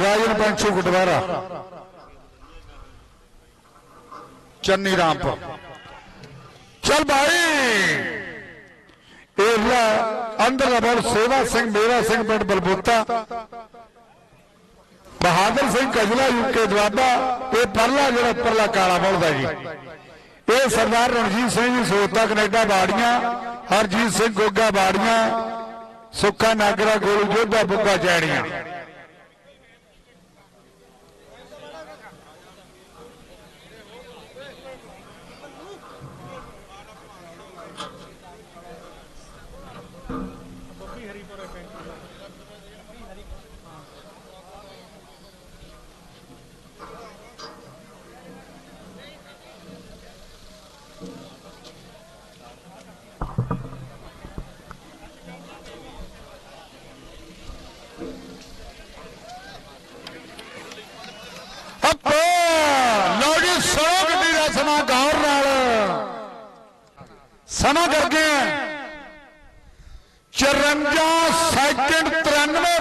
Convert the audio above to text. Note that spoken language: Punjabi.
ਰਾਜਨ ਪੰਛੂ ਗੁਟਵਾਰਾ ਚੰਨੀ ਰਾਮਪੁਰ। ਚਲ ਭਾਈ। ਇਹ ਅੰਦਰ ਬਲ ਸੇਵਾ ਸਿੰਘ, ਮੇਰਾ ਸਿੰਘ ਪਿੰਡ ਬਲਬੋਤਾ। ਬਹਾਦਰ ਸਿੰਘ ਕਜਲਾ ਯੂਕੇ ਦਵਾਬਾ ਇਹ ਪਰਲਾ ਜਿਹੜਾ ਉੱਪਰਲਾ ਕਾਲਾ ਬਲਦਾ ਜੀ। ਇਹ ਸਰਦਾਰ ਰਣਜੀਤ ਸਿੰਘ ਜੀ ਸੋਤਾ ਕੈਨੇਡਾ ਬਾੜੀਆਂ ਹਰਜੀਤ ਸਿੰਘ ਗੋਗਾ ਬਾੜੀਆਂ ਸੁੱਖਾ ਨਾਗਰਾ, ਗੋਲੂ ਜੋਧਾ, ਬੁੱਗਾ ਜੈਣੀਆਂ। ਸਮਾਂ ਕਰਦੇ ਗਏ 54 ਸੈਕਿੰਡ 93